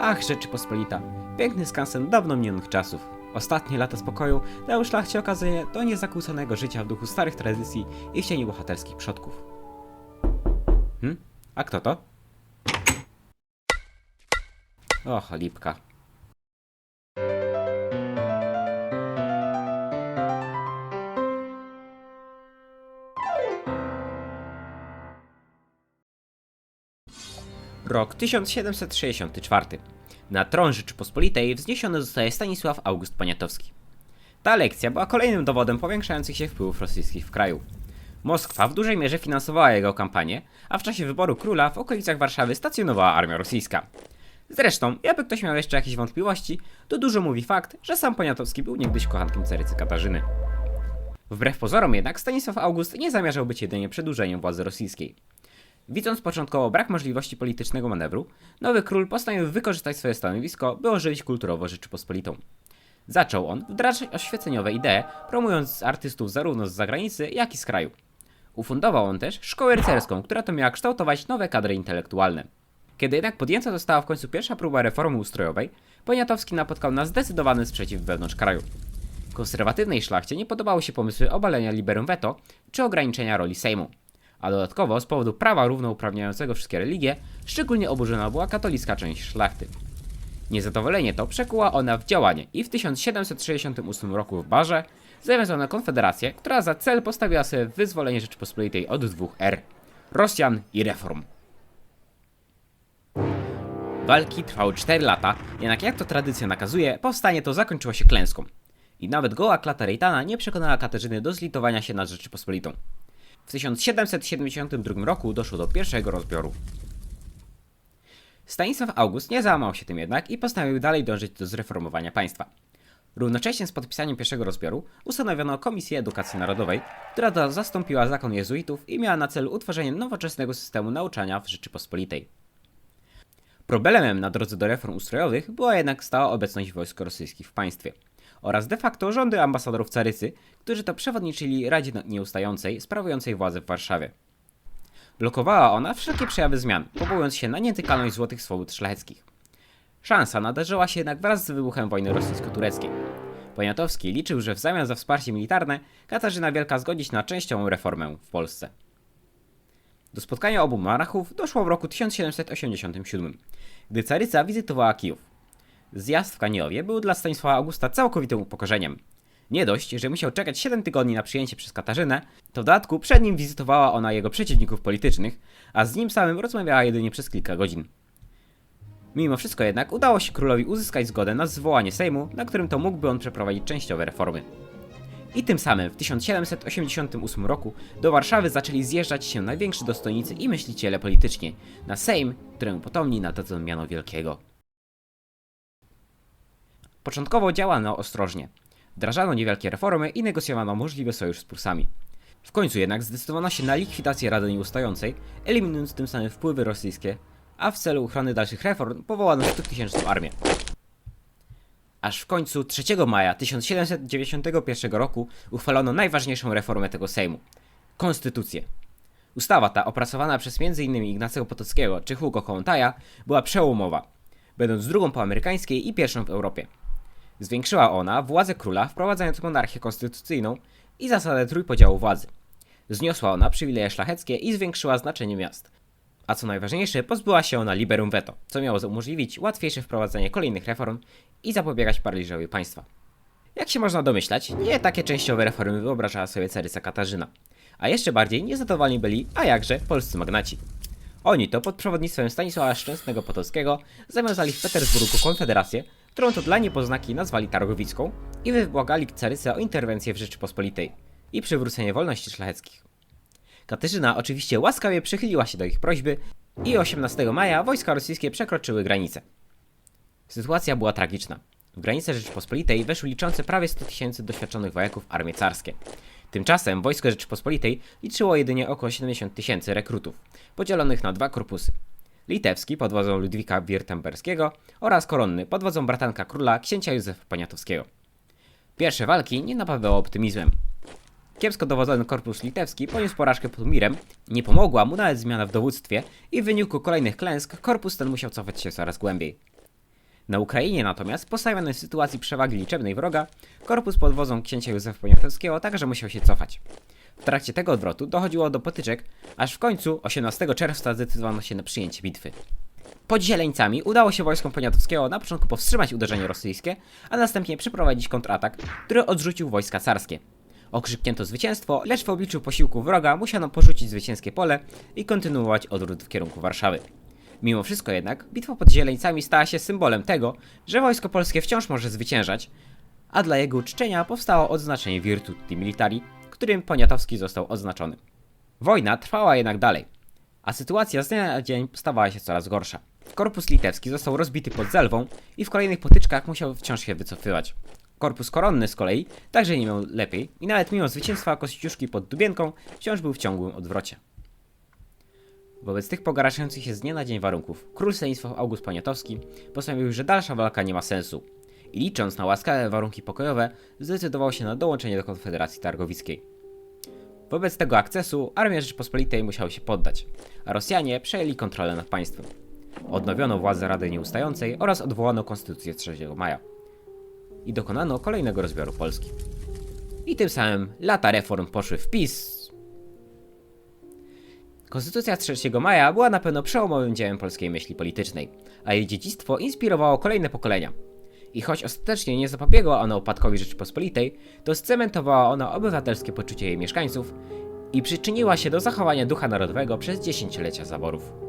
Ach, Rzeczypospolita, piękny skansen dawno minionych czasów. Ostatnie lata spokoju dały szlachcie okazję do niezakłóconego życia w duchu starych tradycji i w cieniu bohaterskich przodków. Hm? A kto to? O, cholipka. Rok 1764. Na tron Rzeczypospolitej wzniesiony zostaje Stanisław August Poniatowski. Ta lekcja była kolejnym dowodem powiększających się wpływów rosyjskich w kraju. Moskwa w dużej mierze finansowała jego kampanię, a w czasie wyboru króla w okolicach Warszawy stacjonowała armia rosyjska. Zresztą, jakby ktoś miał jeszcze jakieś wątpliwości, to dużo mówi fakt, że sam Poniatowski był niegdyś kochankiem carycy Katarzyny. Wbrew pozorom jednak Stanisław August nie zamierzał być jedynie przedłużeniem władzy rosyjskiej. Widząc początkowo brak możliwości politycznego manewru, nowy król postanowił wykorzystać swoje stanowisko, by ożywić kulturowo Rzeczypospolitą. Zaczął on wdrażać oświeceniowe idee, promując artystów zarówno z zagranicy, jak i z kraju. Ufundował on też szkołę rycerską, która to miała kształtować nowe kadry intelektualne. Kiedy jednak podjęta została w końcu pierwsza próba reformy ustrojowej, Poniatowski napotkał na zdecydowany sprzeciw wewnątrz kraju. Konserwatywnej szlachcie nie podobały się pomysły obalenia liberum veto czy ograniczenia roli Sejmu. A dodatkowo z powodu prawa równouprawniającego wszystkie religie, szczególnie oburzona była katolicka część szlachty. Niezadowolenie to przekuła ona w działanie i w 1768 roku w Barze zawiązano konfederację, która za cel postawiła sobie wyzwolenie Rzeczypospolitej od dwóch R Rosjan i reform. Walki trwały 4 lata, jednak jak to tradycja nakazuje, powstanie to zakończyło się klęską. I nawet goła klata Rejtana nie przekonała Katarzyny do zlitowania się nad Rzeczypospolitą. W 1772 roku doszło do pierwszego rozbioru. Stanisław August nie załamał się tym jednak i postanowił dalej dążyć do zreformowania państwa. Równocześnie z podpisaniem pierwszego rozbioru ustanowiono Komisję Edukacji Narodowej, która zastąpiła zakon jezuitów i miała na celu utworzenie nowoczesnego systemu nauczania w Rzeczypospolitej. Problemem na drodze do reform ustrojowych była jednak stała obecność wojsk rosyjskich w państwie oraz de facto rządy ambasadorów carycy, którzy to przewodniczyli Radzie Nieustającej sprawującej władzę w Warszawie. Blokowała ona wszelkie przejawy zmian, powołując się na nietykalność złotych swobód szlacheckich. Szansa nadarzyła się jednak wraz z wybuchem wojny rosyjsko-tureckiej. Poniatowski liczył, że w zamian za wsparcie militarne Katarzyna Wielka zgodzi się na częściową reformę w Polsce. Do spotkania obu monarchów doszło w roku 1787, gdy caryca wizytowała Kijów. Zjazd w Kaniejowie był dla Stanisława Augusta całkowitym upokorzeniem. Nie dość, że musiał czekać 7 tygodni na przyjęcie przez Katarzynę, to w dodatku przed nim wizytowała ona jego przeciwników politycznych, a z nim samym rozmawiała jedynie przez kilka godzin. Mimo wszystko jednak udało się królowi uzyskać zgodę na zwołanie Sejmu, na którym to mógłby on przeprowadzić częściowe reformy. I tym samym w 1788 roku do Warszawy zaczęli zjeżdżać się najwięksi dostojnicy i myśliciele polityczni na Sejm, któremu potomni nadadzą miano wielkiego. Początkowo działano ostrożnie. Wdrażano niewielkie reformy i negocjowano możliwy sojusz z Prusami. W końcu jednak zdecydowano się na likwidację Rady Nieustającej, eliminując tym samym wpływy rosyjskie, a w celu ochrony dalszych reform powołano 100-tysięczną armię. Aż w końcu 3 maja 1791 roku uchwalono najważniejszą reformę tego Sejmu konstytucję. Ustawa ta, opracowana przez m.in. Ignacego Potockiego czy Hugo Kołątaja, była przełomowa, będąc drugą po amerykańskiej i pierwszą w Europie. Zwiększyła ona władzę króla, wprowadzając monarchię konstytucyjną i zasadę trójpodziału władzy. Zniosła ona przywileje szlacheckie i zwiększyła znaczenie miast. A co najważniejsze, pozbyła się ona liberum veto, co miało umożliwić łatwiejsze wprowadzenie kolejnych reform i zapobiegać paraliżowi państwa. Jak się można domyślać, nie takie częściowe reformy wyobrażała sobie caryca Katarzyna. A jeszcze bardziej niezadowoleni byli, a jakże, polscy magnaci. Oni to pod przewodnictwem Stanisława Szczęsnego Potockiego zawiązali w Petersburgu konfederację, którą to dla niepoznaki nazwali Targowicką i wybłagali carycę o interwencję w Rzeczypospolitej i przywrócenie wolności szlacheckich. Katarzyna oczywiście łaskawie przychyliła się do ich prośby i 18 maja wojska rosyjskie przekroczyły granicę. Sytuacja była tragiczna. W granice Rzeczypospolitej weszły liczące prawie 100 tysięcy doświadczonych wojaków armie carskie. Tymczasem wojsko Rzeczypospolitej liczyło jedynie około 70 tysięcy rekrutów, podzielonych na dwa korpusy. Litewski pod wodzą Ludwika Wirtemberskiego oraz koronny pod wodzą bratanka króla księcia Józefa Poniatowskiego. Pierwsze walki nie napawały optymizmem. Kiepsko dowodzony korpus litewski poniósł porażkę pod Mirem, nie pomogła mu nawet zmiana w dowództwie i w wyniku kolejnych klęsk korpus ten musiał cofać się coraz głębiej. Na Ukrainie natomiast, postawiony w sytuacji przewagi liczebnej wroga, korpus pod wodzą księcia Józefa Poniatowskiego także musiał się cofać. W trakcie tego odwrotu dochodziło do potyczek, aż w końcu 18 czerwca zdecydowano się na przyjęcie bitwy. Pod Zieleńcami udało się wojskom Poniatowskiego na początku powstrzymać uderzenie rosyjskie, a następnie przeprowadzić kontratak, który odrzucił wojska carskie. Okrzyknięto zwycięstwo, lecz w obliczu posiłku wroga musiano porzucić zwycięskie pole i kontynuować odwrót w kierunku Warszawy. Mimo wszystko jednak, bitwa pod Zieleńcami stała się symbolem tego, że wojsko polskie wciąż może zwyciężać, a dla jego uczczenia powstało odznaczenie Virtuti Militari, którym Poniatowski został odznaczony. Wojna trwała jednak dalej, a sytuacja z dnia na dzień stawała się coraz gorsza. Korpus litewski został rozbity pod Zelwą i w kolejnych potyczkach musiał wciąż się wycofywać. Korpus koronny z kolei także nie miał lepiej i nawet mimo zwycięstwa Kościuszki pod Dubienką wciąż był w ciągłym odwrocie. Wobec tych pogarszających się z dnia na dzień warunków, król Stanisław August Poniatowski postanowił, że dalsza walka nie ma sensu i licząc na łaskawe warunki pokojowe, zdecydował się na dołączenie do Konfederacji Targowickiej. Wobec tego akcesu armia Rzeczypospolitej musiała się poddać, a Rosjanie przejęli kontrolę nad państwem. Odnowiono władzę Rady Nieustającej oraz odwołano Konstytucję 3 maja. I dokonano kolejnego rozbioru Polski. I tym samym lata reform poszły w PiS. Konstytucja 3 maja była na pewno przełomowym dziełem polskiej myśli politycznej, a jej dziedzictwo inspirowało kolejne pokolenia. I choć ostatecznie nie zapobiegła ona upadkowi Rzeczypospolitej, to scementowała ona obywatelskie poczucie jej mieszkańców i przyczyniła się do zachowania ducha narodowego przez dziesięciolecia zaborów.